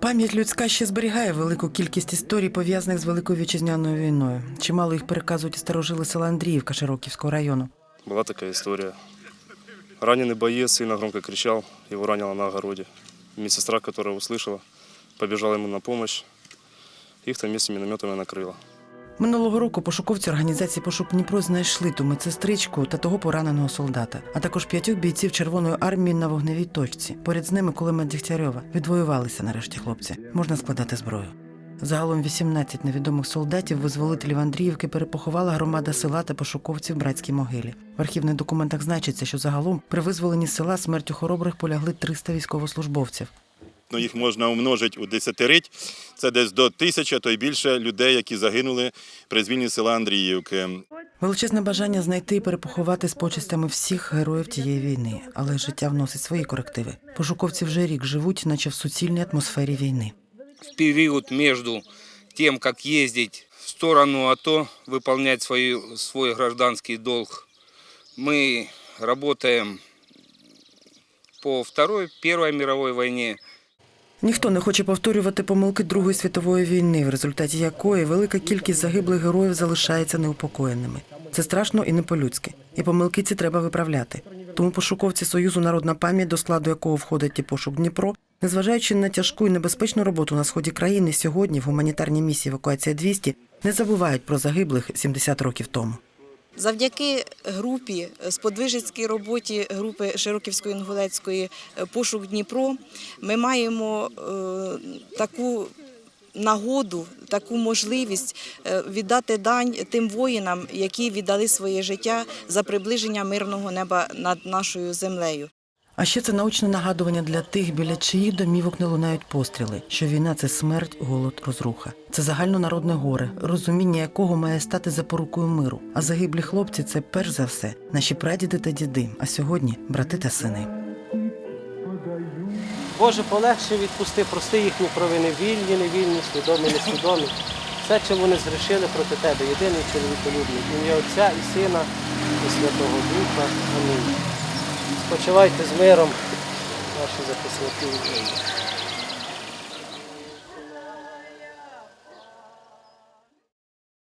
Пам'ять людська ще зберігає велику кількість історій, пов'язаних з Великою вітчизняною війною. Чимало їх переказують і старожили села Андріївка Широківського району. Была такая история. Раненый боец сильно громко кричал, его ранило на огороде. Медсестра, которая услышала, побежала ему на помощь. Их там вместе минометами накрыло. Минулого року пошуковці організації Пошук Дніпро знайшли ту медсестричку та того пораненого солдата, а також п'ятьох бійців Червоної армії на вогневій точці. Поряд з ними кулемет Дігтярьова. Відвоювалися нарешті хлопці. Можна складати зброю. Загалом 18 невідомих солдатів визволителів Андріївки перепоховала громада села та пошуковців в братській могилі. В архівних документах значиться, що загалом при визволенні села смертю хоробрих полягли 300 військовослужбовців. Ну, їх можна умножити у десятирить. Це десь до тисячі, то й більше людей, які загинули при звільненні села Андріївки. Величезне бажання знайти і перепоховати з почестями всіх героїв тієї війни, але життя вносить свої корективи. Пошуковці вже рік живуть, наче в суцільній атмосфері війни. в период между тем, как ездить в сторону АТО, выполнять свой, свой гражданский долг, мы работаем по Второй, Первой мировой войне, Ніхто не хоче повторювати помилки Другої світової війни, в результаті якої велика кількість загиблих героїв залишається неупокоєними. Це страшно і не по-людськи. І помилки ці треба виправляти. Тому пошуковці Союзу Народна пам'ять, до складу якого входить і пошук Дніпро, незважаючи на тяжку і небезпечну роботу на сході країни, сьогодні в гуманітарній місії евакуація 200 не забувають про загиблих 70 років тому. Завдяки групі, сподвижницькій роботі групи Широківської інгулецької е, пошук Дніпро, ми маємо е, таку нагоду, таку можливість е, віддати дань тим воїнам, які віддали своє життя за приближення мирного неба над нашою землею. А ще це научне нагадування для тих, біля чиїх домівок не лунають постріли, що війна це смерть, голод, розруха. Це загальнонародне горе, розуміння якого має стати запорукою миру. А загиблі хлопці це перш за все наші прадіди та діди, а сьогодні брати та сини. Боже, полегше відпусти, прости їхні провини, вільні, невільні, свідомі, несвідомі. Все, чим вони згрішили проти тебе, єдиний чоловіколюбний. Ім'я Отця і Сина, і Святого Духа. Амінь. Спочивайте з миром, наші захисники України.